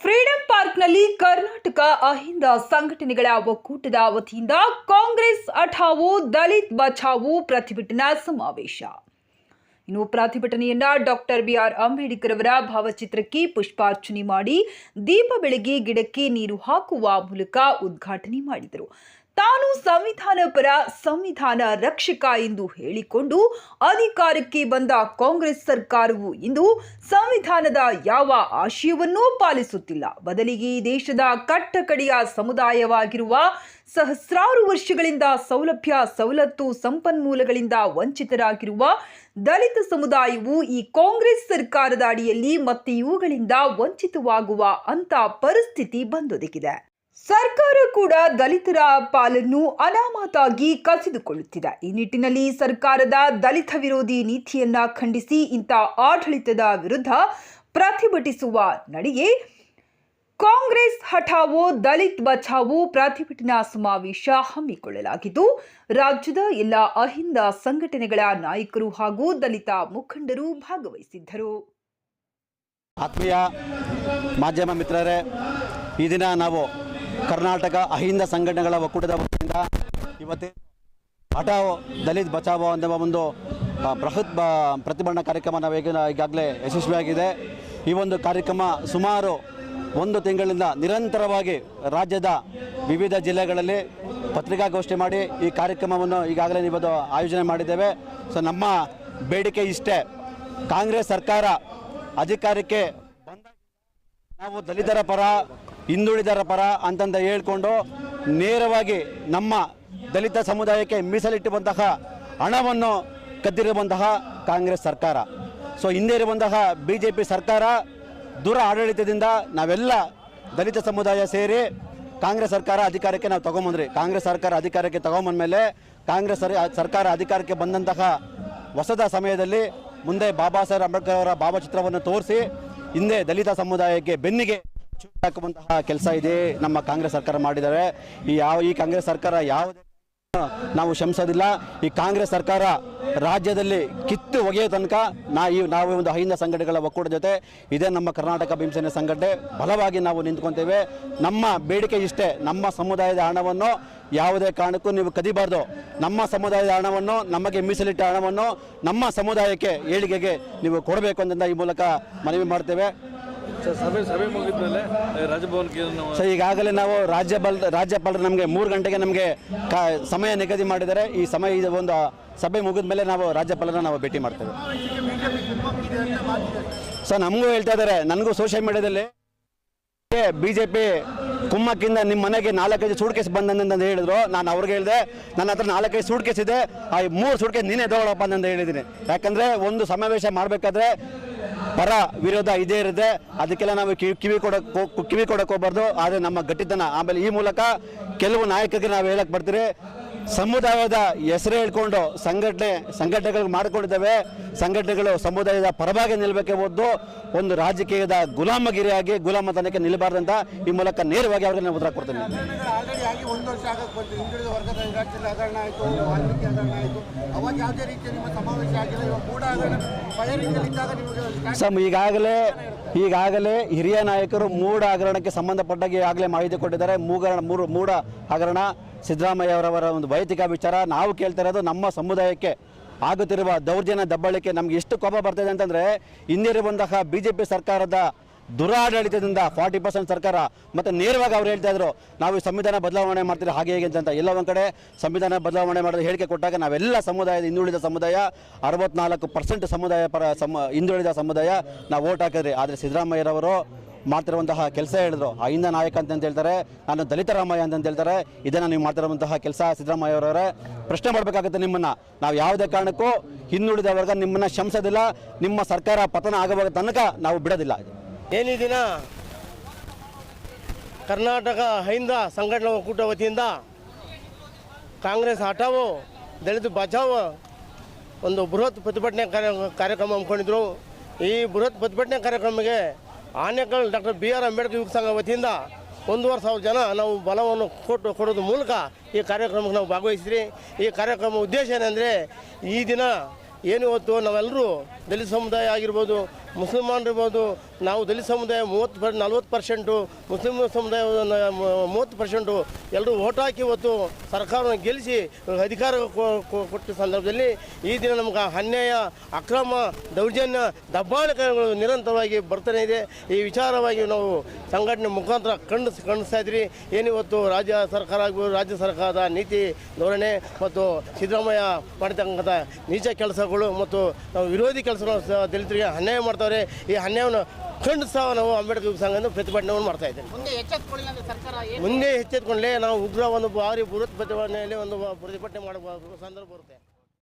Freedom ಪಾರ್ಕ್ನಲ್ಲಿ ಕರ್ನಾಟಕ ಅಹಿಂದ ಸಂಘಟನೆಗಳ ಒಕ್ಕೂಟದ ವತಿಯಿಂದ ಕಾಂಗ್ರೆಸ್ ಅಠಾವು, ದಲಿತ್ ಬಚಾವು ಪ್ರತಿಭಟನಾ ಸಮಾವೇಶ. ಇನ್ನು ಪ್ರತಿಭಟನೆಯನ್ನ ಡಾಕ್ಟರ್ ಬಿಆರ್ ಅಂಬೇಡ್ಕರ್ ಅವರ ಭಾವಚಿತ್ರಕ್ಕೆ ಪುಷ್ಪಾರ್ಚನೆ ಮಾಡಿ ದೀಪ ಬೆಳಗ್ಗೆ ಗಿಡಕ್ಕೆ ನೀರು ಹಾಕುವ ಮೂಲಕ ಉದ್ಘಾಟನೆ ಮಾಡಿದರು. ತಾನು ಸಂವಿಧಾನ ಪರ ಸಂವಿಧಾನ ರಕ್ಷಕ ಎಂದು ಹೇಳಿಕೊಂಡು ಅಧಿಕಾರಕ್ಕೆ ಬಂದ ಕಾಂಗ್ರೆಸ್ ಸರ್ಕಾರವು ಇಂದು ಸಂವಿಧಾನದ ಯಾವ ಆಶಯವನ್ನೂ ಪಾಲಿಸುತ್ತಿಲ್ಲ. ಬದಲಿಗೆ ದೇಶದ ಕಟ್ಟಕಡೆಯ ಸಮುದಾಯವಾಗಿರುವ ಸಹಸ್ರಾರು ವರ್ಷಗಳಿಂದ ಸೌಲಭ್ಯ, ಸವಲತ್ತು, ಸಂಪನ್ಮೂಲಗಳಿಂದ ವಂಚಿತರಾಗಿರುವ ದಲಿತ ಸಮುದಾಯವು ಈ ಕಾಂಗ್ರೆಸ್ ಸರ್ಕಾರದ ಅಡಿಯಲ್ಲಿ ಮತ್ತೆ ಇವುಗಳಿಂದ ವಂಚಿತವಾಗುವ ಅಂತ ಪರಿಸ್ಥಿತಿ ಬಂದೊದಗಿದೆ. ಸರ್ಕಾರ ಕೂಡ ದಲಿತರ ಪಾಲನ್ನು ಅನಾಮತಾಗಿ ಕಸಿದುಕೊಳ್ಳುತ್ತಿದೆ. ಈ ನಿಟ್ಟಿನಲ್ಲಿ ಸರ್ಕಾರದ ದಲಿತ ವಿರೋಧಿ ನೀತಿಯನ್ನ ಖಂಡಿಸಿ ಇಂಥ ಆಡಳಿತದ ವಿರುದ್ಧ ಪ್ರತಿಭಟಿಸುವ ನಡೆಯೆ ಕಾಂಗ್ರೆಸ್ ಹಠಾವೋ ದಲಿತ್ ಬಚಾವೋ ಪ್ರತಿಭಟನಾ ಸಮಾವೇಶ ಹಮ್ಮಿಕೊಳ್ಳಲಾಗಿದ್ದು, ರಾಜ್ಯದ ಎಲ್ಲ ಅಹಿಂದ ಸಂಘಟನೆಗಳ ನಾಯಕರು ಹಾಗೂ ದಲಿತ ಮುಖಂಡರು ಭಾಗವಹಿಸಿದ್ದರು. ಆತ್ಮೀಯ ಮಾಧ್ಯಮ ಮಿತ್ರರೇ, ಈ ದಿನ ನಾವು ಕರ್ನಾಟಕ ಅಹಿಂದ ಸಂಘಟನೆಗಳ ಒಕ್ಕೂಟದ ವತಿಯಿಂದ ಇವತ್ತೇ ಹಠಾವೋ ದಲಿತ್ ಬಚಾವೋ ಎಂಬ ಒಂದು ಬೃಹತ್ ಬ ಪ್ರತಿಭಟನಾ ಕಾರ್ಯಕ್ರಮ ನಾವು ಈಗ, ಈಗಾಗಲೇ ಯಶಸ್ವಿಯಾಗಿದೆ. ಈ ಒಂದು ಕಾರ್ಯಕ್ರಮ ಸುಮಾರು ಒಂದು ತಿಂಗಳಿಂದ ನಿರಂತರವಾಗಿ ರಾಜ್ಯದ ವಿವಿಧ ಜಿಲ್ಲೆಗಳಲ್ಲಿ ಪತ್ರಿಕಾಗೋಷ್ಠಿ ಮಾಡಿ ಈ ಕಾರ್ಯಕ್ರಮವನ್ನು ಈಗಾಗಲೇ ಇವತ್ತು ಆಯೋಜನೆ ಮಾಡಿದ್ದೇವೆ. ಸೊ, ನಮ್ಮ ಬೇಡಿಕೆ ಇಷ್ಟೇ. ಕಾಂಗ್ರೆಸ್ ಸರ್ಕಾರ ಅಧಿಕಾರಕ್ಕೆ ನಾವು ದಲಿತರ ಪರ ಹಿಂದುಳಿದರ ಪರ ಅಂತಂದ ಹೇಳ್ಕೊಂಡು ನೇರವಾಗಿ ನಮ್ಮ ದಲಿತ ಸಮುದಾಯಕ್ಕೆ ಮೀಸಲಿಟ್ಟುವಂತಹ ಹಣವನ್ನು ಕದ್ದಿರುವಂತಹ ಕಾಂಗ್ರೆಸ್ ಸರ್ಕಾರ. ಸೊ, ಹಿಂದೆ ಇರುವಂತಹ ಬಿ ಜೆ ಪಿ ಸರ್ಕಾರ ದೂರ ಆಡಳಿತದಿಂದ ನಾವೆಲ್ಲ ದಲಿತ ಸಮುದಾಯ ಸೇರಿ ಕಾಂಗ್ರೆಸ್ ಸರ್ಕಾರ ಅಧಿಕಾರಕ್ಕೆ ನಾವು ತಗೊಂಬಂದ್ರಿ ಕಾಂಗ್ರೆಸ್ ಸರ್ಕಾರ ಅಧಿಕಾರಕ್ಕೆ ತಗೊಂಬಂದ್ಮೇಲೆ ಕಾಂಗ್ರೆಸ್ ಸರಿ- ಸರ್ಕಾರ ಅಧಿಕಾರಕ್ಕೆ ಬಂದಂತಹ ಹೊಸದ ಸಮಯದಲ್ಲಿ ಮುಂದೆ ಬಾಬಾ ಸಾಹೇಬ್ ಅಂಬೇಡ್ಕರ್ ಅವರ ಭಾವಚಿತ್ರವನ್ನು ತೋರಿಸಿ ಹಿಂದೆ ದಲಿತ ಸಮುದಾಯಕ್ಕೆ ಬೆನ್ನಿಗೆ ಹಾಕುವಂತಹ ಕೆಲಸ ಇದೆ ನಮ್ಮ ಕಾಂಗ್ರೆಸ್ ಸರ್ಕಾರ ಮಾಡಿದ್ದಾರೆ. ಈ ಯಾವ, ಈ ಕಾಂಗ್ರೆಸ್ ಸರ್ಕಾರ ಯಾವುದೇ ನಾವು ಶ್ರಮಿಸೋದಿಲ್ಲ ಈ ಕಾಂಗ್ರೆಸ್ ಸರ್ಕಾರ ರಾಜ್ಯದಲ್ಲಿ ಕಿತ್ತು ಒಗೆಯೋ ತನಕ ನಾ ಈ, ನಾವು ಒಂದು ಅಹಿಂದ ಸಂಘಟನೆಗಳ ಒಕ್ಕೂಟದ ಜೊತೆ ಇದೇ ನಮ್ಮ ಕರ್ನಾಟಕ ಭೀಮಸೇನೆ ಸಂಘಟನೆ ಬಲವಾಗಿ ನಾವು ನಿಂತ್ಕೊತೇವೆ. ನಮ್ಮ ಬೇಡಿಕೆ ಇಷ್ಟೇ, ನಮ್ಮ ಸಮುದಾಯದ ಹಣವನ್ನು ಯಾವುದೇ ಕಾರಣಕ್ಕೂ ನೀವು ಕದಿಬಾರ್ದು. ನಮ್ಮ ಸಮುದಾಯದ ಹಣವನ್ನು, ನಮಗೆ ಮೀಸಲಿಟ್ಟ ಹಣವನ್ನು ನಮ್ಮ ಸಮುದಾಯಕ್ಕೆ ಏಳಿಗೆಗೆ ನೀವು ಕೊಡಬೇಕು ಅಂತ ಈ ಮೂಲಕ ಮನವಿ ಮಾಡ್ತೇವೆ. ಸಭೆ ಸಭೆ ಮುಗಿದ್ಮೇಲೆ ಏ, ರಾಜಭವನ್ಗೆ ನಾವು ಸೊ ಈಗಾಗಲೇ ನಾವು ರಾಜ್ಯಪಾಲ ರಾಜ್ಯಪಾಲರು ನಮಗೆ ಮೂರು ಗಂಟೆಗೆ ನಮಗೆ ಸಮಯ ನಿಗದಿ ಮಾಡಿದ್ದಾರೆ. ಈ ಸಮಯ ಇದು ಒಂದು ಸಭೆ ಮುಗಿದ ಮೇಲೆ ನಾವು ರಾಜ್ಯಪಾಲರನ್ನ ನಾವು ಭೇಟಿ ಮಾಡ್ತೇವೆ. ಸರ್ ನಮಗೂ ಹೇಳ್ತಾ ಇದ್ದಾರೆ ನನಗೂ ಸೋಷಿಯಲ್ ಮೀಡಿಯಾದಲ್ಲಿ ಬಿ ಜೆ ಪಿ ಕುಮ್ಮಕ್ಕಿಂದ ನಿಮ್ಮ ಮನೆಗೆ ನಾಲ್ಕೈದು ಸೂಟ್ ಕೇಸ್ ಬಂದಂತ ಹೇಳಿದ್ರು. ನಾನು ಅವ್ರಿಗೆ ಹೇಳಿದೆ ನನ್ನ ಹತ್ರ ನಾಲ್ಕೈದು ಸೂಟ್ ಕೇಸ್ ಇದೆ. ಆ ಮೂರು ಸೂಟ್ ಕೇಸ್ ನೀನೇ ತಗೊಳಪ್ಪ ಅಂತ ಹೇಳಿದ್ದೀನಿ. ಯಾಕಂದ್ರೆ ಒಂದು ಸಮಾವೇಶ ಮಾಡಬೇಕಾದ್ರೆ ಪರ ವಿರೋಧ ಇದೇ ಇರುತ್ತೆ. ಅದಕ್ಕೆಲ್ಲ ನಾವು ಕಿವಿ ಕಿವಿ ಕೊಡಕ್ ಹೋ- ಕಿವಿ ಕೊಡಕ್ಕೆ ಹೋಗ್ಬಾರ್ದು. ಆದರೆ ನಮ್ಮ ಗಟ್ಟಿತನ. ಆಮೇಲೆ ಈ ಮೂಲಕ ಕೆಲವು ನಾಯಕರಿಗೆ ನಾವು ಹೇಳಕ್ ಬರ್ತೀರಿ. ಸಮುದಾಯದ ಹೆಸರು ಹೇಳ್ಕೊಂಡು ಸಂಘಟನೆ ಸಂಘಟನೆಗಳು ಮಾಡಿಕೊಂಡಿದ್ದಾವೆ. ಸಂಘಟನೆಗಳು ಸಮುದಾಯದ ಪರವಾಗಿ ನಿಲ್ಲಬೇಕೆ ಹೊದ್ದು ಒಂದು ರಾಜಕೀಯದ ಗುಲಾಮಗಿರಿಯಾಗಿ ಗುಲಾಮತನಕ್ಕೆ ನಿಲ್ಲಬಾರ್ದಂತ ಈ ಮೂಲಕ ನೇರವಾಗಿ ಅವರಿಗೆ ನಾನು ಉತ್ತರ ಕೊಡ್ತೀನಿ. ಸಮ್ ಈಗಾಗಲೇ ಈಗಾಗಲೇ ಹಿರಿಯ ನಾಯಕರು ಮೂಡ ಹಗರಣಕ್ಕೆ ಸಂಬಂಧಪಟ್ಟಾಗಿ ಆಗಲೇ ಮಾಹಿತಿ ಕೊಟ್ಟಿದ್ದಾರೆ. ಮೂಗರಣ ಮೂರು ಮೂಡ ಹಗರಣ. ಸಿದ್ದರಾಮಯ್ಯ ಅವರವರ ಒಂದು ವೈಯಕ್ತಿಕ ವಿಚಾರ, ನಾವು ಕೇಳ್ತಾ ನಮ್ಮ ಸಮುದಾಯಕ್ಕೆ ಆಗುತ್ತಿರುವ ದೌರ್ಜನ್ಯ, ದಬ್ಬಳಿಕೆ, ನಮ್ಗೆ ಎಷ್ಟು ಕೋಪ ಬರ್ತಿದೆ ಅಂತಂದರೆ ಹಿಂದಿರುವಂತಹ ಬಿ ಜೆ ಪಿ ಸರ್ಕಾರದ ದುರಾಡಳಿತದಿಂದ ಫಾರ್ಟಿ ಪರ್ಸೆಂಟ್ ಸರ್ಕಾರ ಮತ್ತು ನೇರವಾಗಿ ಅವ್ರು ಹೇಳ್ತಾ ಇದ್ರು, ನಾವು ಈ ಸಂವಿಧಾನ ಬದಲಾವಣೆ ಮಾಡ್ತೀರಿ, ಹಾಗೆ ಹೇಗೆ ಅಂತ ಎಲ್ಲ ಒಂದು ಕಡೆ ಸಂವಿಧಾನ ಬದಲಾವಣೆ ಮಾಡೋದು ಹೇಳಿಕೆ ಕೊಟ್ಟಾಗ ನಾವೆಲ್ಲ ಸಮುದಾಯದ ಹಿಂದುಳಿದ ಸಮುದಾಯ, ಅರವತ್ನಾಲ್ಕು ಪರ್ಸೆಂಟ್ ಸಮುದಾಯ ಪರ ಸಮ ಹಿಂದುಳಿದ ಸಮುದಾಯ, ನಾವು ಓಟ್ ಹಾಕಿದ್ರಿ. ಆದರೆ ಸಿದ್ದರಾಮಯ್ಯರವರು ಮಾಡ್ತಿರುವಂತಹ ಕೆಲಸ ಹೇಳಿದ್ರು. ಅಹಿಂದ ನಾಯಕ ಅಂತ ಹೇಳ್ತಾರೆ, ನಾನು ದಲಿತ ರಾಮಯ್ಯ ಅಂತ ಹೇಳ್ತಾರೆ, ಇದನ್ನು ನೀವು ಮಾಡ್ತಿರುವಂತಹ ಕೆಲಸ ಸಿದ್ದರಾಮಯ್ಯ ಅವರವರೇ, ಪ್ರಶ್ನೆ ಮಾಡಬೇಕಾಗುತ್ತೆ ನಿಮ್ಮನ್ನ. ನಾವು ಯಾವುದೇ ಕಾರಣಕ್ಕೂ ಹಿಂದುಳಿದ ವರ್ಗ ನಿಮ್ಮನ್ನ ಶಂಸೋದಿಲ್ಲ, ನಿಮ್ಮ ಸರ್ಕಾರ ಪತನ ಆಗುವಾಗ ತನಕ ನಾವು ಬಿಡೋದಿಲ್ಲ. ಏನಿ ದಿನ ಕರ್ನಾಟಕ ಹೈಂದ ಸಂಘಟನಾ ಒಕ್ಕೂಟ ವತಿಯಿಂದ ಕಾಂಗ್ರೆಸ್ ಹಠಾವು, ದಲಿತ ಬಚಾವು ಒಂದು ಬೃಹತ್ ಪ್ರತಿಭಟನೆ ಕಾರ್ಯ, ಕಾರ್ಯಕ್ರಮ ಹಮ್ಮಿಕೊಂಡಿದ್ರು. ಈ ಬೃಹತ್ ಪ್ರತಿಭಟನೆ ಕಾರ್ಯಕ್ರಮಕ್ಕೆ Anekal doctor B R Ambedkar ಯುವಕ ಸಂಘ ವತಿಯಿಂದ ಒಂದೂವರೆ ಸಾವಿರ ಜನ ನಾವು ಬಲವನ್ನು ಕೊಟ್ಟು ಕೊಡೋದ್ರ ಮೂಲಕ ಈ ಕಾರ್ಯಕ್ರಮಕ್ಕೆ ನಾವು ಭಾಗವಹಿಸಿದ್ರಿ. ಈ ಕಾರ್ಯಕ್ರಮ ಉದ್ದೇಶ ಏನಂದರೆ ಈ ದಿನ ಏನು ಇವತ್ತು ನಾವೆಲ್ಲರೂ ದಲಿತ ಸಮುದಾಯ ಆಗಿರ್ಬೋದು ಮುಸಲ್ಮಾನರು ಇರ್ಬೋದು ನಾವು ದಲಿತ ಸಮುದಾಯ ಮೂವತ್ತು ಪರ್, ನಲ್ವತ್ತು ಪರ್ಸೆಂಟು, ಮುಸ್ಲಿಂ ಸಮುದಾಯ ಮೂವತ್ತು ಪರ್ಸೆಂಟು ಎಲ್ಲರೂ ಓಟ್ ಹಾಕಿ ಇವತ್ತು ಸರ್ಕಾರವನ್ನು ಗೆಲ್ಲಿಸಿ ಅಧಿಕಾರ ಕೊಟ್ಟ ಸಂದರ್ಭದಲ್ಲಿ ಈ ದಿನ ನಮ್ಗೆ ಅನ್ಯಾಯ, ಅಕ್ರಮ, ದೌರ್ಜನ್ಯ, ದಬ್ಬಾಳಿಕೆಗಳು ನಿರಂತರವಾಗಿ ಬರ್ತಾನೆ ಇದೆ. ಈ ವಿಚಾರವಾಗಿ ನಾವು ಸಂಘಟನೆ ಮುಖಾಂತರ ಖಂಡಿಸ್, ಖಂಡಿಸ್ತಾ ಇದ್ರಿ. ಏನಿವತ್ತು ರಾಜ್ಯ ಸರ್ಕಾರ ಆಗ್ಬೋದು ರಾಜ್ಯ ಸರ್ಕಾರದ ನೀತಿ ಧೋರಣೆ ಮತ್ತು ಸಿದ್ದರಾಮಯ್ಯ ಮಾಡಿರ್ತಕ್ಕಂಥ ನೀಚ ಕೆಲಸಗಳು ಮತ್ತು ವಿರೋಧಿ ಕೆಲಸ ದಲಿತರಿಗೆ ಅನ್ಯಾಯ ಮಾಡ್ತಾವ್ರೆ. ಈ ಅನ್ಯಾಯವನ್ನು ಸಹ ನಾವು ಅಂಬೇಡ್ಕರ್ ಸಂಘದಿಂದ ಪ್ರತಿಭಟನೆಯನ್ನು ಮಾಡ್ತಾ ಇದ್ದೇವೆ ಮುಂದೆ ಎಚ್ಚೆತ್ಕೊಂಡ್ಲೆ ನಾವು ಉಗ್ರ ಒಂದು ಭಾರಿ ಬೃಹತ್ ಪ್ರತಿಭಟನೆಯಲ್ಲಿ ಒಂದು ಪ್ರತಿಭಟನೆ ಮಾಡಬಹುದು ಸಂದರ್ಭ ಬರುತ್ತೆ.